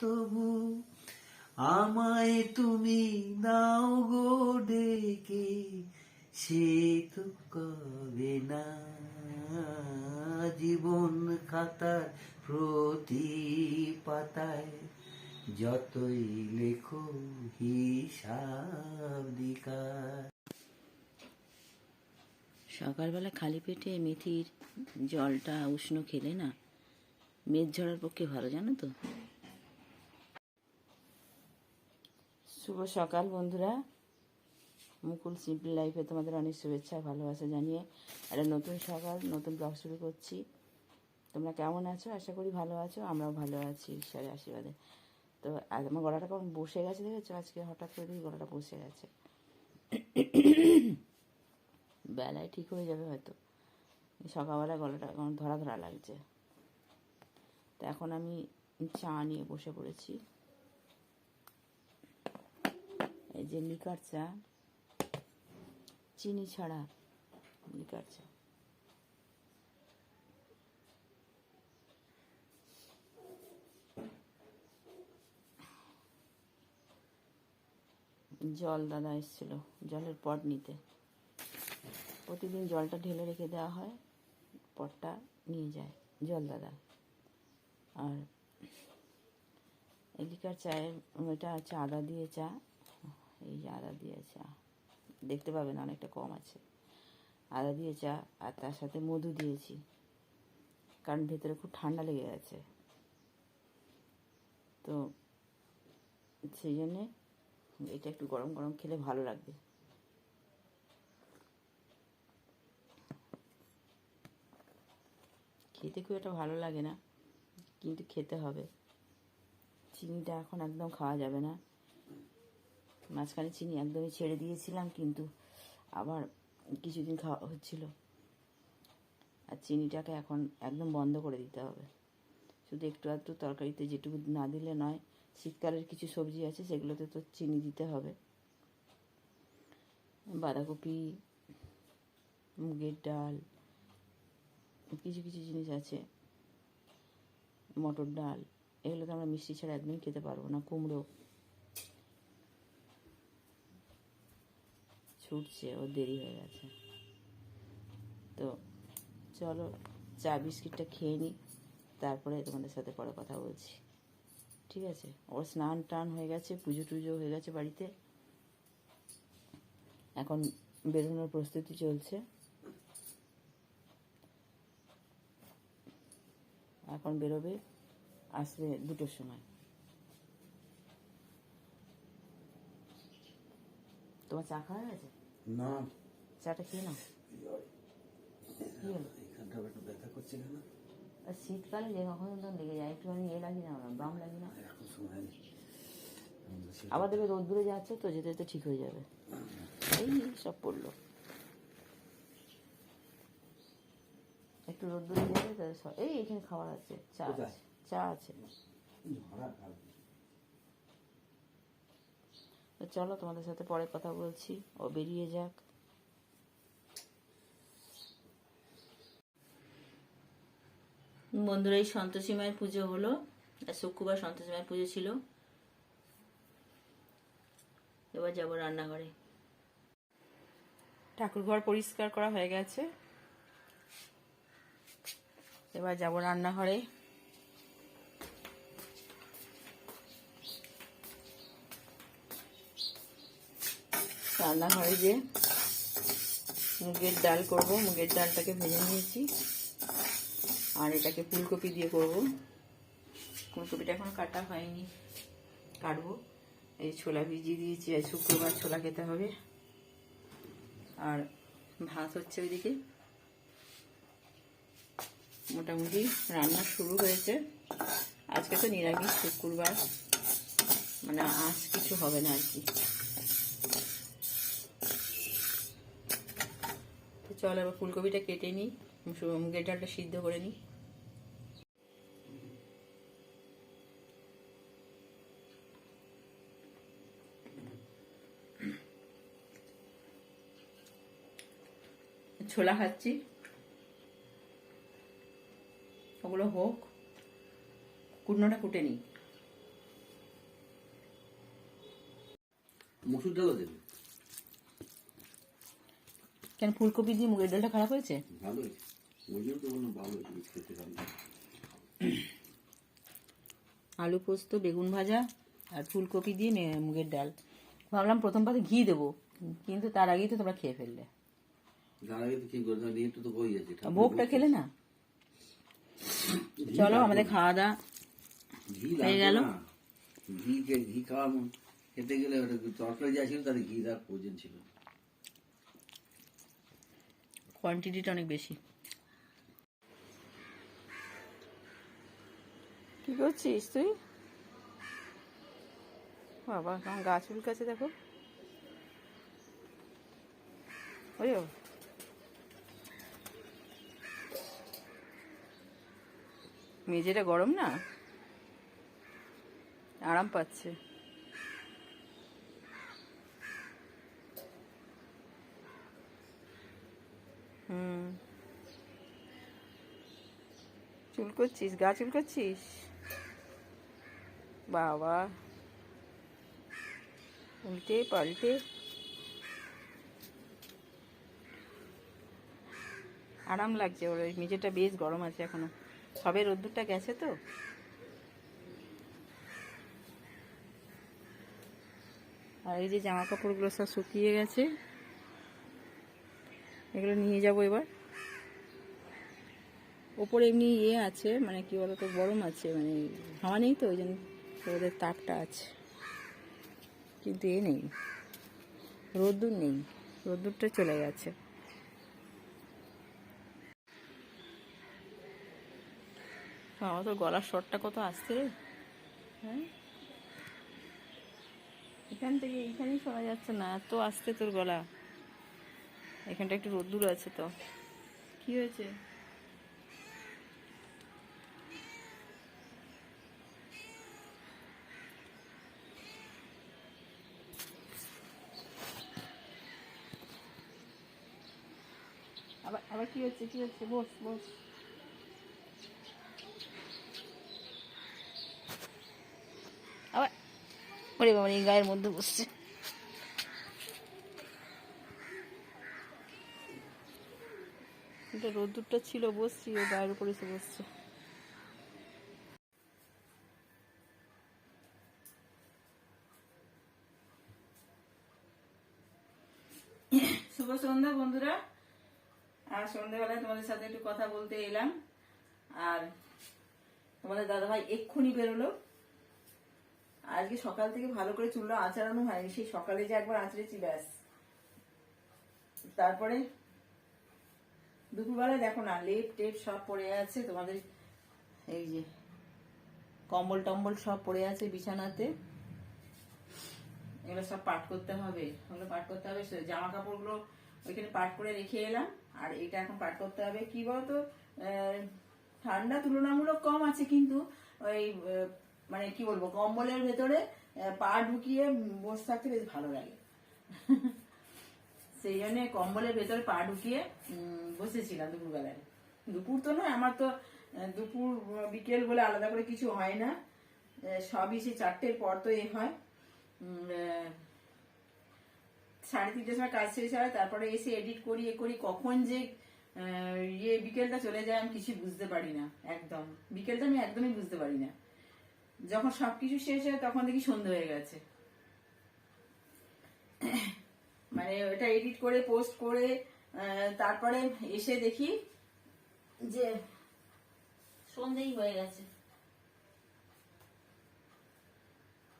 তবু আমায় তুমি নাও গো ডেকে, সে তো কবে না? জীবন খাতার প্রতি পাতায় যতই লেখো হিসাব সকালবেলা খালি পেটে মেথির জলটা উষ্ণ খেলে না, মেদ ঝরার পক্ষে ভালো, জানো তো? শুভ সকাল, বন্ধুরা। মুকুল সিম্পল লাইফে তোমাদের অনেক শুভেচ্ছা, ভালোবাসা জানিয়ে একটা নতুন সকাল, নতুন ব্লগ শুরু করছি। তোমরা কেমন আছো? আশা করি ভালো আছো, আমরাও ভালো আছি, ঈশ্বরের আশীর্বাদে। তো আজ আমার গলাটা কেমন বসে গেছে দেখেছ? আজকে হঠাৎ করে দেখি গলাটা বসে গেছে। বেলায় ঠিক হয়ে যাবে হয়তো। সকালবেলা গলাটা এখন ধরা ধরা লাগছে। তো এখন আমি চা নিয়ে বসে পড়েছি। এই যে লিকার চা চিনি ছাড়া লিকার চা জল দাদা এসেছিল, জলের পট নিতে। প্রতিদিন জলটা ঢেলে রেখে দেওয়া হয়, পটটা নিয়ে যায় জল দাদা। আর এদিকার চায়ের ওইটা হচ্ছে আদা দিয়ে চা এই যে আদা দিয়ে চা। দেখতে পাবেন অনেকটা কম আছে। আদা দিয়ে চা আর তার সাথে মধু দিয়েছি। কারণ ভেতরে খুব ঠান্ডা লেগে গেছে। তো সেই জন্যে এটা একটু গরম গরম খেলে ভালো লাগবে। খেতে খুব একটা ভালো লাগে না, কিন্তু খেতে হবে। চিনিটা এখন একদম খাওয়া যাবে না। মাঝখানে চিনি একদমই ছেড়ে দিয়েছিলাম, কিন্তু আবার কিছুদিন খাওয়া হচ্ছিল। আর চিনিটাকে এখন একদম বন্ধ করে দিতে হবে। শুধু একটু আধটু তরকারিতে যেটুকু না দিলে নয়, শীতকালের কিছু সবজি আছে, সেগুলোতে তো চিনি দিতে হবে। বাঁধাকপি, মুগের ডাল, কিছু কিছু জিনিস আছে। মটর ডাল এগুলো তো আমরা মিষ্টি ছাড়া একদমই খেতে পারব না, কুমড়ো। ছুটছে, ও দেরি হয়ে গেছে। তো চলো, চা বিস্কিটটা খেয়ে নিই তারপরে তোমাদের সাথে পরে কথা বলছি। ঠিক আছে? ওর স্নান টান হয়ে গেছে, পুজো টুজো হয়ে গেছে বাড়িতে। এখন বেরোনোর প্রস্তুতি চলছে। এখন বেরোবে আসবে দুটোর সময়। তোমার চা খাওয়া হয়ে গেছে? না। চাটা খেয়ে নাও। এখানটা একটু ব্যথা করছে কেন? আর শীতকালে যে কখনো লেগে যায় একটুখানি ইয়ে লাগে না বাম লাগে না এখন সময় নেই আবার দেখবে রোদ্দুরে যাচ্ছে তো যেতে যেতে ঠিক হয়ে যাবে। এই সব পড়ল। একটু রোদ্দুরে যাবে তাহলে এই এখানে খাবার আছে চা আছে চা আছে। তো চলো তোমাদের সাথে পরে কথা বলছি। ও বেরিয়ে যাক। বন্ধুরা, এই সন্তোষী মায়ের পুজো হলো। শুক্রবার সন্তোষী মায়ের পুজো ছিল। এবার যাব রান্নাঘরে। ঠাকুর ঘর পরিষ্কার করা হয়ে গেছে। এবার যাব রান্নাঘরে। রান্নাঘরে যে মুগের ডাল করব। মুগের ডালটাকে ভেজে নিয়েছি। আর এটাকে ফুলকপি দিয়ে করব। ফুলকপিটা এখন কাটা হয়নি। কাটবো। এই ছোলা ভিজিয়ে দিয়েছি। আর শুক্রবার ছোলা খেতে হবে। আর ভাত হচ্ছে ওইদিকে। মোটামুটি রান্না শুরু হয়েছে। আজকে তো নিরামিষ শুক্রবার। মানে আজ কিছু হবে না আর কি। চল এবার ফুলকপিটা কেটে নিই মুগের ডালটা সিদ্ধ করে নিই। ছোলা খাচ্ছি। ওগুলো হোক, কুটনোটা কুটে নিই। মসুর ডালও দেবে? কেন ফুলকপি দিয়ে মুগের ডালটা খারাপ হয়েছে? আলু পোস্ত বেগুন ভাজা আর ফুলকপি দিয়ে মুগের ডাল। ভাবলাম প্রথম পাতে ঘি দেবো কিন্তু তার আগেই তো তোমরা খেয়ে ফেললে। ভোগটা খেলে না? চলো আমাদের খাওয়া দাওয়া হয়ে গেল? ঘি ঘি খাওয়া খেতে গেলে তরকারি যা ছিল তাতে ঘি দেওয়ার প্রয়োজন ছিল। কোয়ান্টিটিটা অনেক বেশি। কি করছিস তুই? বাবা কেমন গাছ উল্কাছে দেখো। ওই মেঝেটা গরম না? আরাম পাচ্ছে। চুল করছিস গা চুল করছিস বাবা। উল্টে পাল্টে। আরাম লাগছে ওর, ওই মেঝেটা বেশ গরম আছে এখনও। সবে রোদ্দুরটা গেছে তো। আর এই যে জামা কাপড়গুলো সব শুকিয়ে গেছে। এগুলো নিয়ে যাব এবার। ওপরে এমনি ইয়ে আছে মানে কি বলতো গরম আছে মানে হাওয়া নেই তো ওই জন্য ওদের তাপটা আছে। কিন্তু এ নেই রোদ্দুর নেই রোদ্দুরটা চলে গেছে। আমার তো গলার শটটা কত আসছে রে। হ্যাঁ? এখান থেকে এইখানেই শোনা যাচ্ছে না এত আসতে তোর গলা। এখানটা একটু রোদ্দুর আছে তো। কি হয়েছে? আবার কি হচ্ছে কি হচ্ছে? বস বস। আবার ওরে বাবা, এই গায়ের মধ্যে বসছে। রোদ্দুরটা ছিল, বসছি, ও গায়ের উপরে এসে বসছে। সন্ধ্যা বন্ধুরা। আর সন্ধ্যাবেলায় তোমাদের সাথে একটু কথা বলতে এলাম। আর তোমাদের দাদাভাই এক্ষুনি বেরোলো। আজকে সকাল থেকে ভালো করে চুলটা আঁচড়ানো হয়নি, সেই সকালে যে একবার আঁচড়েছি, ব্যাস। তারপরে দুপুরবেলায় দেখো না, লেপ টেপ সব পড়ে আছে, তোমাদের এই যে কম্বল টম্বল সব পড়ে আছে বিছানাতে। এগুলো সব পাট করতে হবে, ওগুলো পাট করতে হবে জামা কাপড়গুলো ওইখানে পাট করে রেখে এলাম। আর এটা এখন পাট করতে হবে। কি বলতো? ঠান্ডা তুলনামূলক কম আছে কিন্তু ওই মানে কি বলব, কম্বলের ভেতরে পা ঢুকিয়ে বসে থাকতে বেশ ভালো লাগে। সেই জন্য কম্বলের ভেতরে পা ঢুকিয়ে বসেছিলাম দুপুরবেলায়। দুপুর তো নয়, আমার তো দুপুর বিকেল বলে আলাদা করে কিছু হয় না। সবই সে চারটের পর তো এ হয়। সাড়ে তিনটের সময় কাজ শেষ হয়, তারপরে এসে এডিট করি, এ করি, কখন যে ইয়ে বিকেলটা চলে যায়, আমি কিছু বুঝতে পারি না, একদম। বিকেলটা আমি একদমই বুঝতে পারি না। যখন সবকিছু শেষ হয়, তখন দেখি সন্ধে হয়ে গেছে। মানে ওটা এডিট করে পোস্ট করে তারপরে এসে দেখি যে সন্ধেই হয়ে গেছে।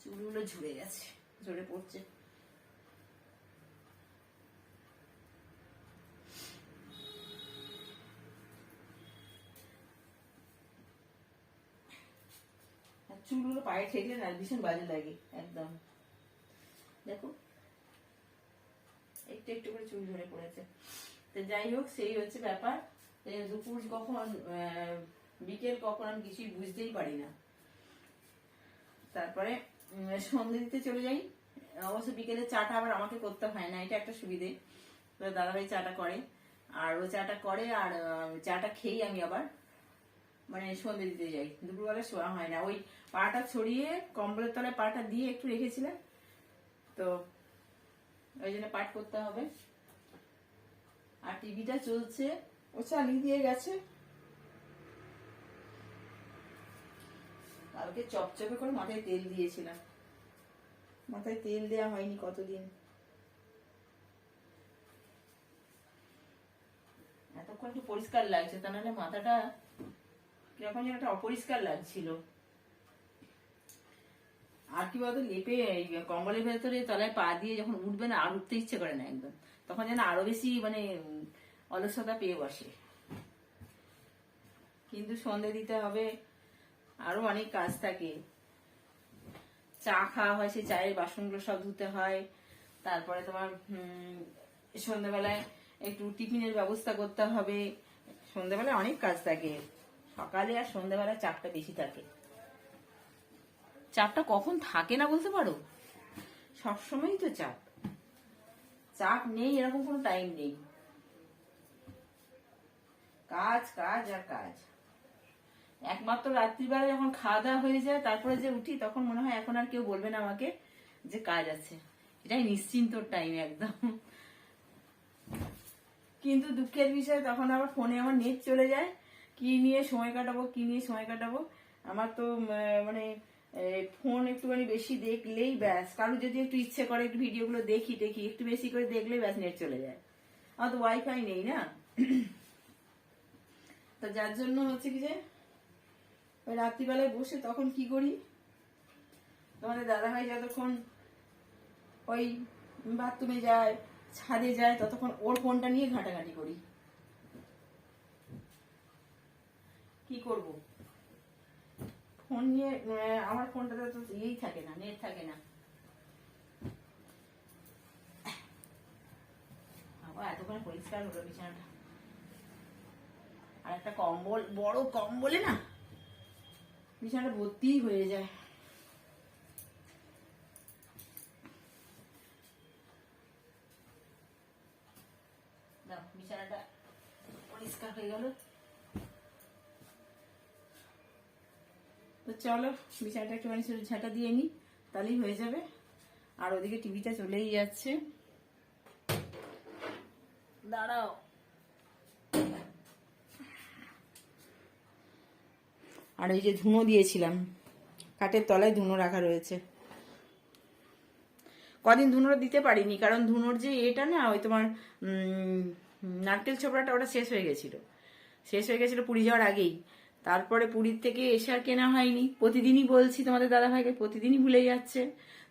চুলগুলো ঝরে গেছে ঝরে পড়ছে। চুলগুলো পায়ে ঠেকলে না, ভীষণ বাজে লাগে, একদম। দেখো, একটু একটু করে চুল ধরে পড়েছে। তো যাই হোক, সেই হচ্ছে ব্যাপার। দুপুর কখন বিকেল কখন আমি কিছুই বুঝতেই পারি না। তারপরে সন্ধে দিতে চলে যাই। অবশ্য বিকেলে চাটা আবার আমাকে করতে হয় না, এটা একটা সুবিধে। দাদাভাই চাটা করে। আর ও চাটা করে, আর চাটা খেয়েই আমি আবার। মানে সন্ধে দিতে যাই দুপুরবেলা শোয়া হয় না। ওই পাটা ছড়িয়ে কম্বলের তলায় পাটা দিয়ে একটু রেখেছিলাম। তো ওই জন্য পাঠ করতে হবে। আর টিভিটা চলছে। ও চালিয়ে দিয়ে গেছে। কালকে চপচপে করে মাথায় তেল দিয়েছিলাম। মাথায় তেল দেওয়া হয়নি কতদিন। এতক্ষণ একটু পরিষ্কার লাগছে। তা নাহলে মাথাটা কীরকম যেন একটা অপরিষ্কার লাগছিল। আর কি বলতো লেপে কম্বলের ভেতরে তলায় পা দিয়ে যখন উঠবে না, আর উঠতে ইচ্ছে করে না একদম। তখন যেন আরও বেশি মানে অলসতা পেয়ে বসে। কিন্তু সন্ধে দিতে হবে, আরও অনেক কাজ থাকে। চা খাওয়া হয়, সেই চায়ের বাসনগুলো সব ধুতে হয়। তারপরে তোমার সন্ধ্যাবেলায় একটু টিফিনের ব্যবস্থা করতে হবে। সন্ধ্যাবেলায় অনেক কাজ থাকে। সকালে আর সন্ধ্যাবেলায় চাপটা বেশি থাকে। চাপটা কখন থাকে না বলতে পারো? সবসময়ই তো চাপ। চাপ নেই এরকম কোনো টাইম নেই। কাজ কাজ আর কাজ। একমাত্র রাত্রিবেলা যখন খাওয়া দাওয়া হয়ে যায় তারপরে যে উঠি তখন মনে হয় এখন আর কেউ বলবে না আমাকে যে কাজ আছে। এটাই নিশ্চিন্ত টাইম একদম। কিন্তু দুঃখের বিষয় তখন আবার ফোনে আমার নেট চলে যায়। কি নিয়ে সময় কাটাবো, কি নিয়ে সময় কাটাবো? আমার তো মানে ফোন একটুখানি বেশি দেখলেই ব্যাস। কারও যদি একটু ইচ্ছে করে একটু ভিডিওগুলো দেখি দেখি, একটু বেশি করে দেখলেই ব্যাস নেট চলে যায়। আমার তো ওয়াইফাই নেই না? তো যার জন্য হচ্ছে কি যে, ওই রাত্রিবেলায় বসে তখন কি করি? তোমাদের দাদাভাই যতক্ষণ ওই বাথরুমে যায়, ছাদে যায়, ততক্ষণ ওর ফোনটা নিয়ে ঘাটাঘাটি করি। কি করব? ফোন নিয়ে আমার ফোনটাতে তো ইয়েই থাকে না, নেট থাকে না। আবার এতক্ষণে পরিষ্কার হলো বিছানাটা। আর একটা কম্বল, বড় কম্বলে না, বিছানাটা ভর্তি হয়ে যায়। বিছানাটা পরিষ্কার হয়ে গেল। চলো, বিছানাটা একটুখানি শুধু ঝাঁটা দিয়ে নিই তাহলেই হয়ে যাবে। আর ওদিকে টিভিটা চলেই যাচ্ছে। দাঁড়াও। আর ওই যে ধুনো দিয়েছিলাম, কাঠের তলায় ধুনো রাখা রয়েছে। কদিন ধুনোটা দিতে পারিনি, কারণ ধুনোর যে এটা না, ওই তোমার নারকেল ছোবড়াটা ওটা শেষ হয়ে গেছিল। শেষ হয়ে গেছিল পুরী যাওয়ার আগেই। তারপরে পুরীর থেকে এসে আর কেনা হয়নি। প্রতিদিনই বলছি তোমাদের দাদা ভাইকে প্রতিদিনই ভুলে যাচ্ছে।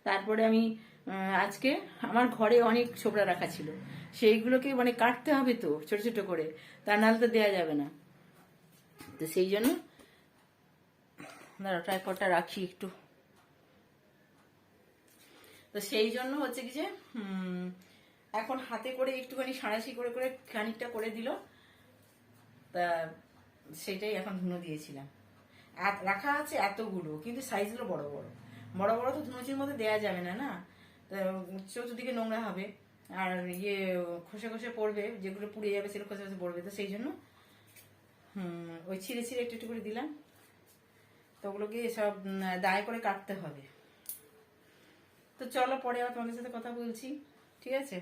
তারপরে আমি আজকে আমার ঘরে অনেক ছোবড়া রাখা ছিল। সেইগুলোকে মানে কাটতে হবে তো, ছোট ছোট করে। তা নাহলে তো দেওয়া যাবে না। তো সেই জন্য, দাঁড়াও ট্রাইপডটা রাখি একটু। তো সেই জন্য হচ্ছে কি যে এখন হাতে করে একটুখানি সাঁড়াশি করে করে খানিকটা করে দিল। তা সেটাই এখন ধুনো দিয়েছিলাম। রাখা আছে এতগুলো, কিন্তু সাইজগুলো বড় বড়। বড় বড় তো ধুনুচির মধ্যে দেওয়া যাবে না না? চতুর্দিকে নোংরা হবে, আর ইয়ে খসে খসে পড়বে, যেগুলো পুড়ে যাবে সেগুলো খসে খসে পড়বে, তো সেই জন্য ওই ছিঁড়ে ছিঁড়ে একটু একটু করে দিলাম। তো ওগুলোকে সব দায় করে কাটতে হবে। তো চলো পরে আবার তোমাদের সাথে কথা বলছি, ঠিক আছে?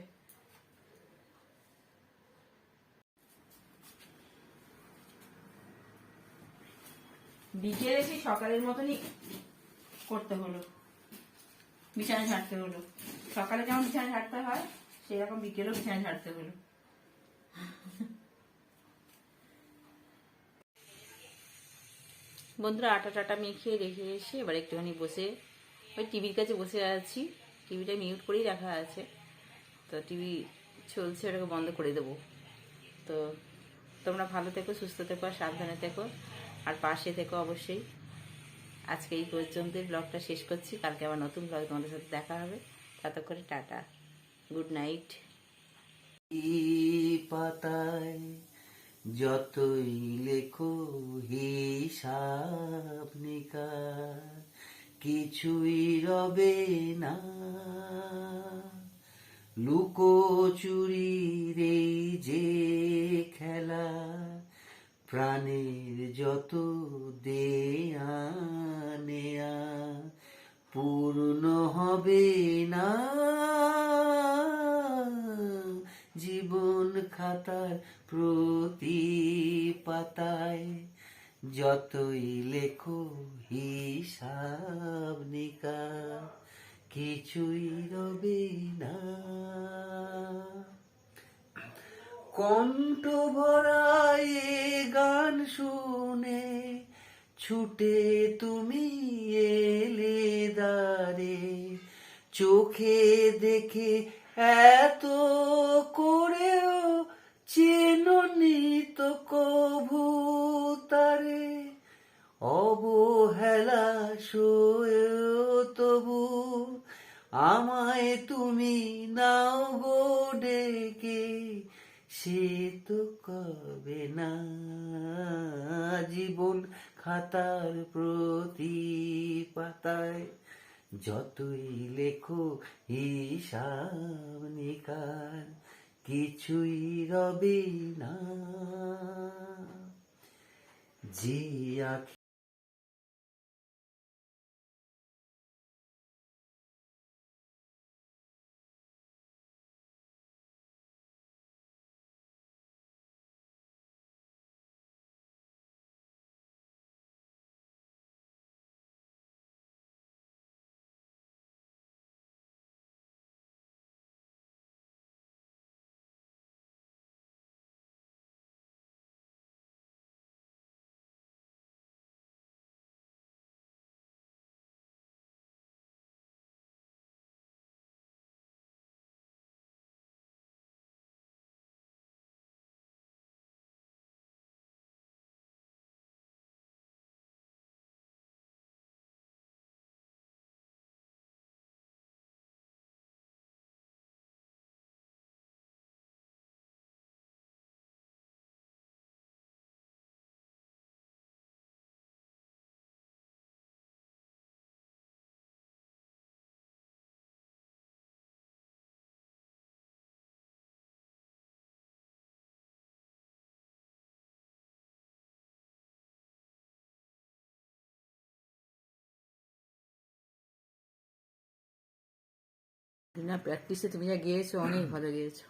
বিকেলে সেই সকালের মতনই করতে হলো। বিছানা ঝাড়তে হলো। সকালে যেমন বিছানা ঝাড়তে হয়, সেরকম বিকেলেও বিছানা ঝাড়তে হলো। বন্ধুরা আটা টাটা মেখে রেখে এসে এবার একটুখানি বসে, ওই টিভির কাছে বসে আছি। টিভিটা মিউট করেই রাখা আছে। তো টিভি চলছে, ওটাকে বন্ধ করে দেবো। তো তোমরা ভালো থেকো, সুস্থ থেকো সাবধানে থেকো। আর পাশে থেকো অবশ্যই আজকে এই পর্যন্তই ব্লগটা শেষ করছি। কালকে আবার নতুন ব্লগ তোমাদের সাথে দেখা হবে। ততক্ষণে টাটা। Good night. পাতায় যতই লেখো হিসাব কিছুই রবে না। লুকোচুরির এই যে প্রাণের যত দেয়া নেয়া পূর্ণ হবে না, জীবন খাতার প্রতি পাতায় যতই লেখো হিসাব নিকা কিছুই রবে না। কণ্ঠ ভরায় গান শুনে ছুটে তুমি এলে দারে চোখে দেখে এত করেও চেননি তো কভু তারে। অবহেলা সয়েও তবু আমায় তুমি নাও গো ডেকে। সে তো কবে না জীবন খাতার প্রতি পাতায়? যতই লেখো, হিসাব নিকার, কিছুই রবে না। যে আখি না প্র্যাকটিসে তুমি যা গিয়েছো অনেক ভালো গিয়েছো।